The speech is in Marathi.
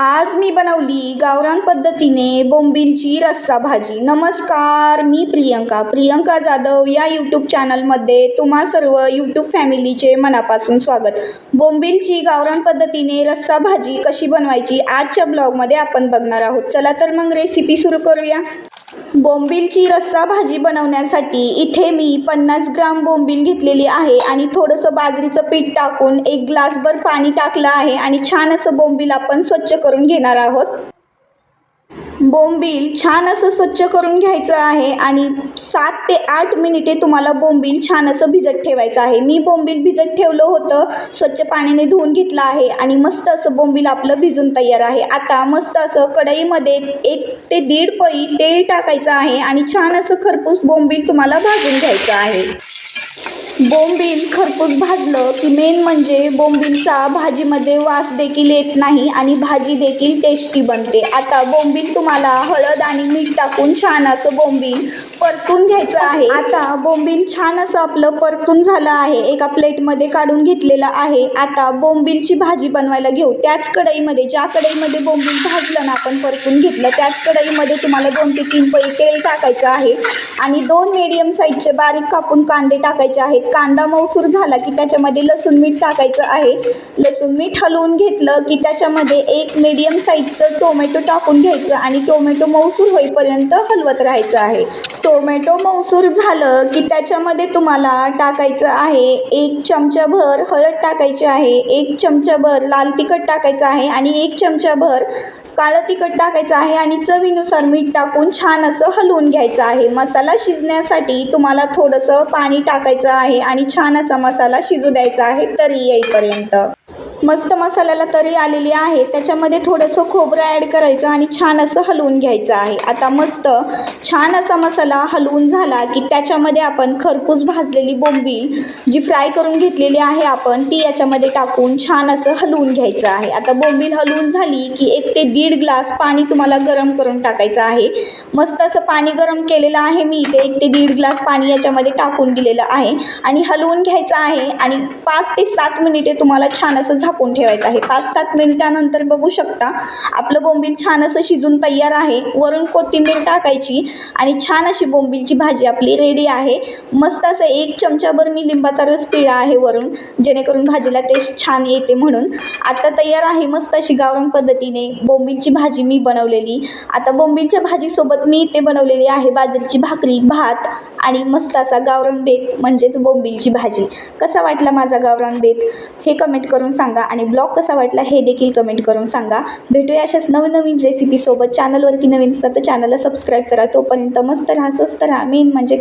आज मी बनवली गावरान पद्धतीने बोंबीलची रस्सा भाजी. नमस्कार मी प्रियंका. प्रियंका जाधव या यूट्यूब चॅनलमध्ये तुम्हा सर्व यूट्यूब फॅमिलीचे मनापासून स्वागत. बोंबीलची गावरान पद्धतीने रस्सा भाजी कशी बनवायची आजच्या ब्लॉगमध्ये आपण बघणार आहोत. चला तर मग रेसिपी सुरू करूया. बोंबीलची रस्सा भाजी बनवण्यासाठी इथे मी पन्नास ग्राम बोंबील घेतलेली आहे आणि थोडंसं बाजरीचं पीठ टाकून एक ग्लासभर पाणी टाकलं आहे आणि छान असं बोंबील आपण स्वच्छ करून घेणार आहोत. बोंबील छान असं स्वच्छ करून घ्यायचं आहे आणि सात ते आठ मिनिटे तुम्हाला बोंबील छान असं भिजत ठेवायचं आहे. मी बोंबील भिजत ठेवलं होतं स्वच्छ पाण्याने धुवून घेतलं आहे आणि मस्त असं बोंबील आपलं भिजून तयार आहे. आता मस्त असं कढईमध्ये एक ते दीड पळी तेल टाकायचं आहे आणि छान असं खरपूस बोंबील तुम्हाला भाजून घ्यायचं आहे. बोंबील खरपूस भाजलं की मेन म्हणजे बोंबीलचा भाजीमध्ये वास देखील येत नाही आणि भाजी देखील टेस्टी बनते. आता बोंबील तुम्हाला हळद आणि मीठ टाकून छान असं बोंबील परतून घ्यायचं आहे. आता बोंबील छान असं आपलं परतून झालं आहे. एका प्लेटमध्ये काढून घेतलेलं आहे. आता बोंबीलची भाजी बनवायला घेऊ. त्याच कढईमध्ये ज्या कढईमध्ये बोंबील भाजलं ना आपण परतून घेतलं त्याच कढईमध्ये तुम्हाला दोन ते तीन पळी तेल टाकायचं आहे. आणि दोन मीडियम साईजचे बारीक कापून कांदे टाकायचे आहेत. कांदा मौसूर झाला की त्याच्यामध्ये लसूण मीठ टाकायचं आहे. लसूण मीठ हलवून घेतलं की त्याच्यामध्ये एक मीडियम साईजचं टोमॅटो टाकून घ्यायचं आणि टोमॅटो मौसूर होईपर्यंत हलवत राहायचं आहे. टोमॅटो मौसूर झालं की त्याच्यामध्ये तुम्हाला टाकायचं आहे एक चमचाभर हळद टाकायची आहे एक चमचाभर लाल तिखट टाकायचं आहे आणि एक चमचाभर काळं तिखट टाकायचं आहे आणि चवीनुसार मीठ टाकून छान असं हलवून घ्यायचं आहे. मसाला शिजण्यासाठी तुम्हाला थोडंसं पाणी टाकायचं आहे आणि छान असा मसाला शिजू द्यायचा आहे तरी येईपर्यंत. मस्त मसाल्याला तरी आलेली आहे. त्याच्यामध्ये थोडंसं खोबरं ॲड करायचं आणि छान असं हलवून घ्यायचं आहे. आता मस्त छान असा मसाला हलवून झाला की त्याच्यामध्ये आपण खरपूस भाजलेली बोंबील जी फ्राय करून घेतलेली आहे आपण ती याच्यामध्ये टाकून छान असं हलवून घ्यायचं आहे. आता बोंबील हलवून झाली की एक ते दीड ग्लास पाणी तुम्हाला गरम करून टाकायचं आहे. मस्त असं पाणी गरम केलेलं आहे मी इथे. एक ते दीड ग्लास पाणी याच्यामध्ये टाकून दिलेलं आहे. आणि हलवून घ्यायचं आहे आणि पाच ते सात मिनिटे तुम्हाला छान असं झाकून ठेवायचं आहे. पाच सात मिनिटानंतर बघू शकता आपलं बोंबील छान असं शिजून तयार आहे. वरून कोथिंबीर टाकायची आणि छान अशी बोंबीलची भाजी आपली रेडी आहे. मस्त असं एक चमचाभर मी लिंबाचा रस पिळा आहे वरून जेणेकरून भाजीला टेस्ट छान येते म्हणून. आता तयार आहे मस्त अशी गावरान पद्धतीने बोंबीलची भाजी मी बनवलेली. आता बोंबीलच्या भाजीसोबत मी इथे बनवलेली आहे बाजरीची भाकरी भात आणि मस्त असा गावरान बेत म्हणजेच बोंबीलची भाजी. कसा वाटला माझा गावरान बेत हे कमेंट करून सांगा. आणि ब्लॉग कसा वाटला हे देखील कमेंट करून सांगा. भेटूया अशाच नवनवीन रेसिपीसोबत चॅनलवरती नवीन असतात तर चॅनलला सबस्क्राईब करा. तोपर्यंत मस्त राहा स्वस्त राहा. मेन म्हणजे